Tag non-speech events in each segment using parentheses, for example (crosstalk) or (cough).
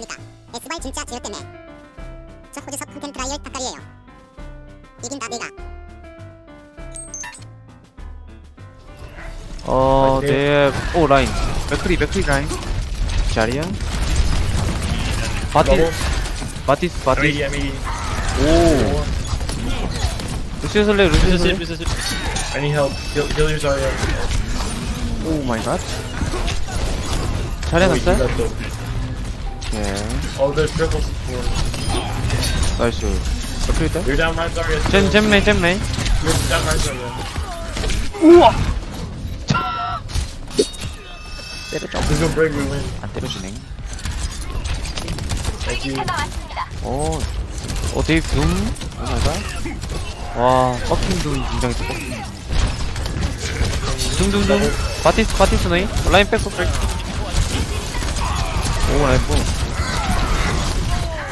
아닙니까? S바이 진짜 제어 때문에. 저 호주석 컨텐츠 라이얼 닭다리예요. 이긴다 내가. 어, 네. 오, 라인. 맥크리, 맥크리 라인. 자리야. 바티, 바티스, 바티스. Meaty. 오. 루시오 설레, 루시오 설레. I need help. Heal, heal your Zarya. 오 마이 갓. 자리야 났어요? that's 예. Oh, support. 나이스. down right Zarya. 잼, 잼메이, 잼메이. You're down right Zarya. 때려줘. 안 때려주네. 오. 어, 데이브 둠? 오 마이 갓. 와, 버킹 둠 굉장히 또 버킹. 둠, 둠, 둠. 바티스, 바티스 너희? 라인 백, 백, 백. 오, 라인 뽕.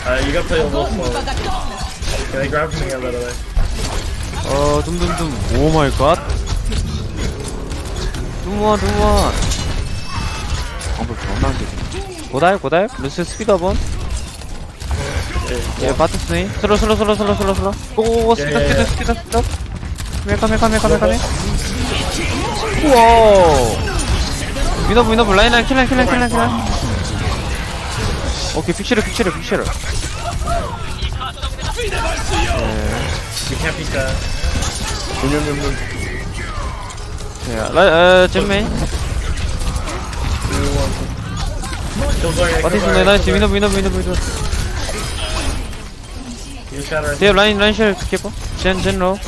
Uh, you gotta play a little slow. Can I grab something out of the way? 어, 둠둠둠. 오 마이 갓. 둠원, 둠원. 방금 존나 안 고달, 고달. 루스 스피드업원. 예, 바트 스네이. 슬로, 슬로, 슬로, 슬로, 슬로, 슬로. 고고고, 스피드, 예, 예, 스피드, 스피드, 스피드. 메카, 메카, 메카, 메카, 메카. 우와. 위너브, 위너브, 라인, 라인, 킬라인, 킬라인, 킬라인, 킬라인. 오케이, 픽시를, 픽시를, 픽시를. You can't beat that. Boom, boom, boom, boom. 예, 라인, 에, 잼메이. Kill Zarya. 바티 kill 스네이, Zarya, 나이스, kill 위너브, 위너브, 위너브, 위너브. Zarya. You shatter. 네 라인 라인 쉘 스케퍼 젠 젠로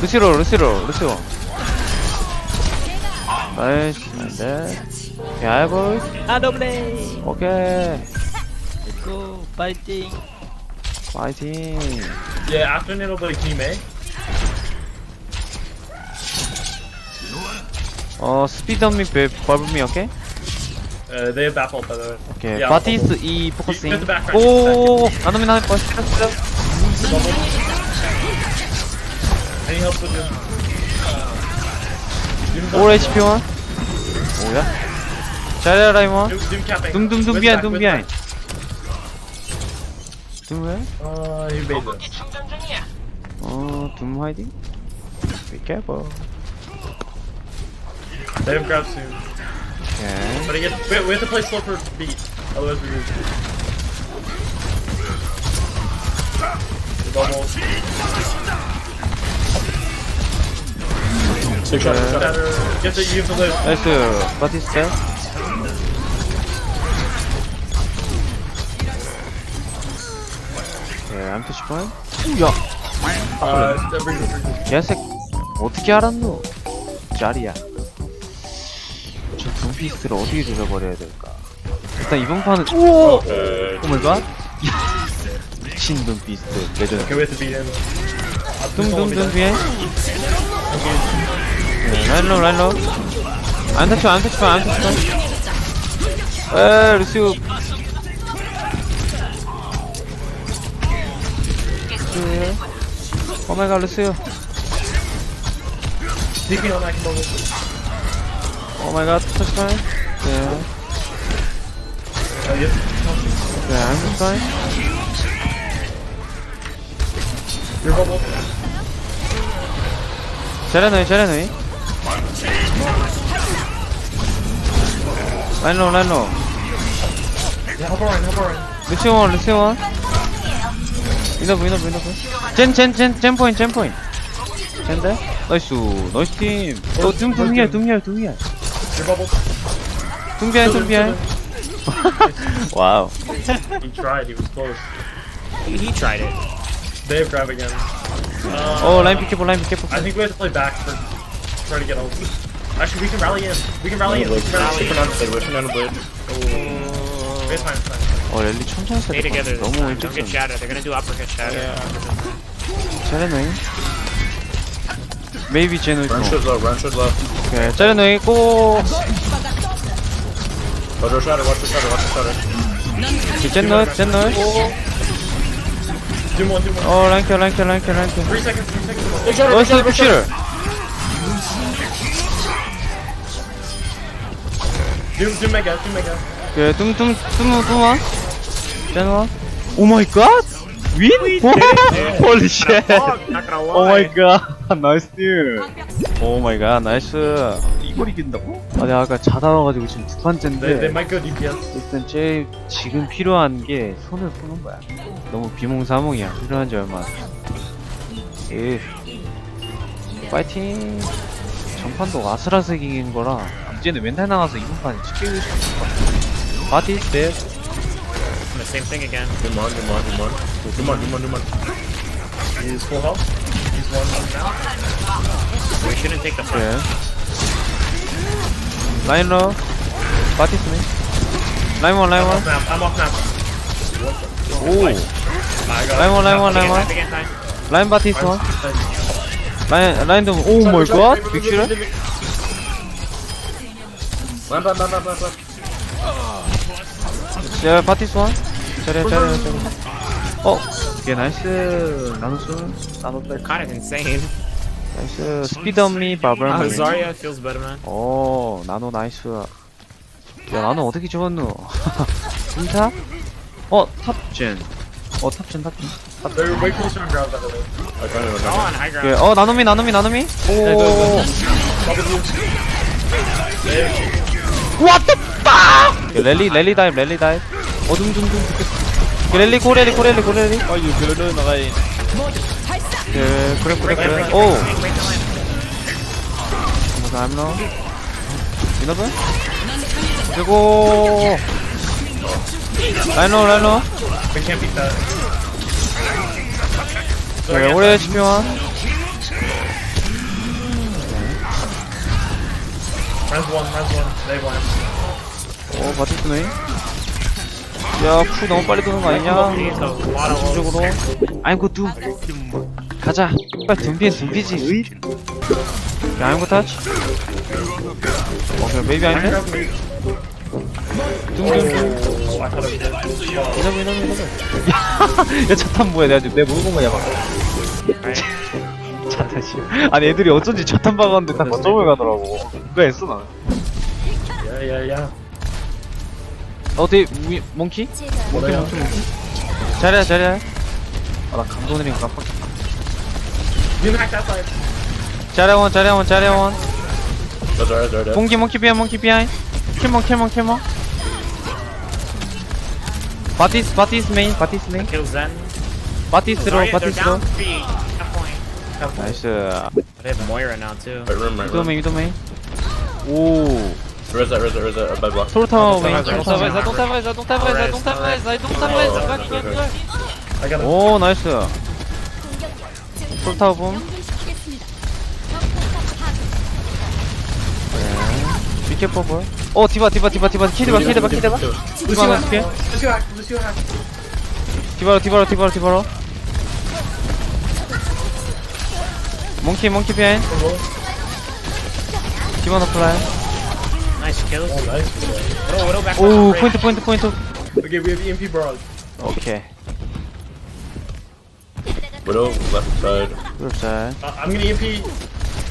루시로 루시로 루시오 나이스 나이스 야이볼 아더블레이 오케이 고 파이팅 파이팅 Yeah, after Niddle, but Team A. 어 스피드 미 발브미 오케이 Uh, they have baffle, by the way. 오케이. 바티스 이 포커싱 back, 오 스피드 스피드 Any help with this? 올 HP 원 뭐야 자리야 라인 원 Doom, doom capping. 둠둠둠 With 비하인 back, 둠 with 비하인 back. 둠 왜? Uh, he made it. 어둠 하이딩 Be careful They have grab soon. 오케이 But I get, we, we have to play slow for beat. Otherwise we lose. It's almost. Six shot, Okay. shatter. Get the, you have to live. 나이스 바티스 때 네, 암투 10번? 야, brings us- 개색 어떻게 알았노? 짜리야. 저 둠피스를 어디에 조져버려야 될까? 일단 이번 판은 오! 오마이갓 미친 둠피스트 레전드. we have to him. 둠둠둠 비에. 네, 라인로 라인로 안 터치 안 터치 안 터치 에 루시우 루시우 오마이갓 루시우 Sneaking on that combo. 오마이갓 터치 타임 네, Uh, yes. 네, 안 터치 타임 Your bubble. 잘해놓이 잘해놓이 라인로 라인로 help her in. 루시원 루시원 이너브 이너브 이너브 젠젠젠젠 포인 젠 포인 젠데 나이스 나이스 팀어 둠둠이야 둠이야 둠이야 Your bubble. 둠비야 둠비야 와우 He tried, he was close. he tried it They have grab again. Uh, 어 라인 피켓볼 라인 피켓볼 I think we have to play back for try to get ult. Actually, we can rally in. We can rally in. We can rally in. It's fine, it's fine. 어 랠리 천천히 stay together 써야 this 너무 time. 일찍 don't get shattered they're gonna do uppercut shatter 잘해놓이 메이비 제노이 Run should low, run should low. 오케이 잘해놓이 고 Watch your shatter, watch your shatter, watch your shatter. 젠노 젠노 Doom one, doom one. 어 라인켜 라인켜 라인켜 라인켜 Three seconds, three seconds. 나이스 푸시를 Doom, doom mega, doom mega. 그 뚱뚱 뚱뚱 뚱아? 짠와 오 마이 갓! 윈? 홀리 쉣. 오 마이 갓! 나이스! 오 마이 갓 나이스! 이걸 이긴다고? 아 내가 아까 자다 와가지고 지금 두 they 번째인데 might go DPS. 일단 제일 지금 필요한 게 손을 푸는 거야. 너무 비몽사몽이야. 필요한 지 얼마 에 파이팅! 전판도 아슬아슬 이긴 거라. 이제는 맨날 나가서 이번 판에 지키고 싶어 파티 때 The same thing again. Come on, come on, come on. Come on, come on, come on. He's full health. He's one down. We shouldn't take the fight. 그래 라인러 파티 스네 라인원 I'm 라인원 off map. I'm off map. 오 I got 라인원 it. 라인원 Again, 라인원 time, again, time. 라인 파티 스 야 파티 스원 잘해 잘해 잘해 어 오케이 나이스 나노스 나노 백 Kind of insane. 나이스 스피드 업리 바벌 Uh, Zarya feels better, man. 오 나노 나이스 야 나노 어떻게 죽었노 진짜? 어 탑젠 어 탑젠 탑젠 They're way closer on ground, by the way. Go on, high ground. 어 나노미 나노미 나노미 오 What the 오케이, 랠리 랠리 다임 랠리 다임 어둠둠둠 오케이, 랠리 고랠리 고랠리 고랠리 good in the lane. 오케이 그래 그래 그래 오 감사합니다 이너브 그리고 라이노 라이노. 네, 오래 집중한 Res one, res one. They won. 오 바티스네. 야푸 너무 빨리 도는 거 아니냐. 쪽으로. 아이고 둠. 가자. 빨리 둠비엔 둠비지. 으이 야 아이고 타치 오케이 메이비 아닌데? 둠둠둠. Oh, I thought it was good. 이러고 이러고 이러고 야 (laughs) 차탄 뭐야 내가 지금 내 모르는 거냐 막. 차탄 씨 아니 애들이 어쩐지 차탄 박았는데 다 거점을 가더라고. 그거 Yeah, yeah, yeah. 어디 위, 몽키? 몽키 몽키 몽키 잘해 잘해 아나 감독님 깜빡했다. 잘해원 잘해원 잘해원 that's alright. 몽키 몽키 비하인 몽키 비하인 킬몽 킬몽 킬몽 바티스 바티스 메인 바티스 메인. 바티스로 바티스로. 나이스 But they have Moira now, too. Right, room, right, 위도 room. 메인 위도 메인 오 Res that. uh, Bad block. 솔타워 have rise don't have rise don't have rise don't have rise Back, back, back. I got it. 오 나이스 솔타워 봄 비켜퍼 볼. 어 디바 디바 디바 디바 키드바 키드바 키드바 디바 나 스피어 Lucio hack, Lucio hack. 디바로 디바로 디바로 디바로 몽키 몽키 비하인 디바 너플라이 Nice kills. Oh, nice. Widow, Widow back 오 포인트 포인트 포인트 Okay, we have EMP barrage. 오케이 Widow, left side. 위럽살 Uh, I'm gonna EMP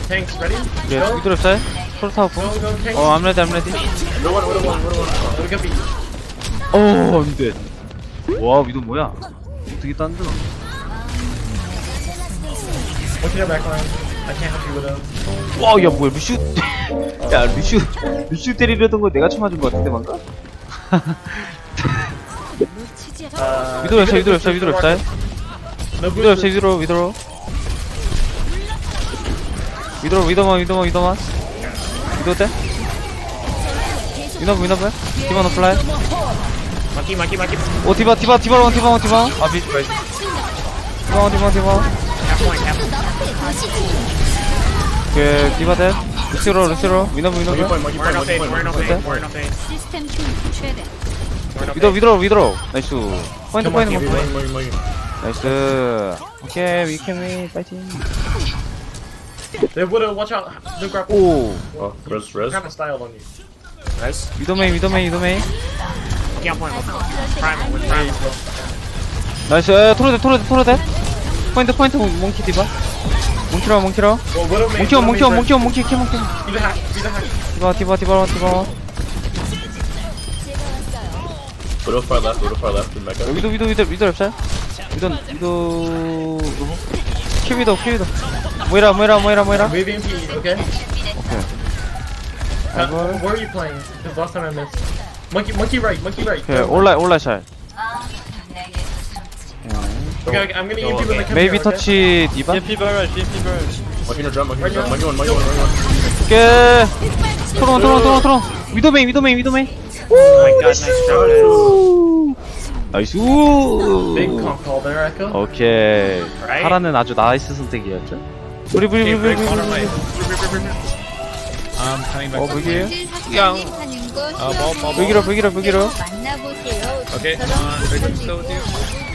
tanks. Ready? 예 Go. 위럽살 솔타워 Go, go, tanks. 어 암레디 암레디 Widow one, widow one, widow one. Oh, we got beat. 오 안돼 와 위도 뭐야 어떻게 딴드나 What's your backline? I can't help you with them. 와야 뭐야 루슈 (laughs) 야 루슈 루슈 때리려던 거 내가 쳐맞은 거 같은데 방금 Uh, 위도 웹사이 위도 웹사이 위도 웹사이 No 위도 웹사이 boost. 위도로 위도로 위도로 위도만 위도만 위도만 위도 때 위너브 위너브 디바 너 플라이 Monkey, monkey, monkey. 오 디바 디바 디바 원 디바 원 디바 원. 아 디바 원 디바 원 디바 원. Half point, half point. 그 디바 대 루시로 루시로 위너브 위너브 point, monkey We're point, no monkey fade, point, we're no monkey fade, point. we're no fade. 시스템 중 최대. We're no 위도 fade. 위도로 위도로 나이스 포인트 포인트 monkey, monkey, monkey. 나이스 오케이 위캠이 파이팅 They would have, watch out. The grapple. 오 Oh, res, res. kind of styled on you. Nice. 위도메인 위도메인 위도메인 Monkey on point. Prime with prime. 나이스 에, 토르데 토르데 토르데 포인트 포인트 몽키 디바 몽키로 몽키로 Well, Widow made. 몽키 키 몽키 the the. 디바 디바 디바 디바 Widow far left, Widow far left, and Mecca. 위도 위도 위도 위도 없어요? 위도 위도 키 위도 키 위도 모이라 모이라 모이라 모이라 okay? 오케이 Uh, where are you playing? Because last time I missed. Monkey, monkey right, monkey right. 오케이 올라 올라 샷 Okay, okay, I'm gonna EMP they come 메이비 here, okay? 터치 디바 Monkey no drum, monkey no drum, monkey one, monkey one, monkey one. 오케이 토론 토론 토론 토론 위도메인 위도메인 위도메인 Oh my god, nice job, guys. 나이스 Big comp call there, Echo. 오케이 Right? 파라는 아주 나이스 선택이었죠 우리 우리 우리 우리 우리 I'm coming back. 어 무기에요? 어, 뭐, 뭐, 뭐. 무기로 무기로 무기로 Okay, come on, gonna go with you.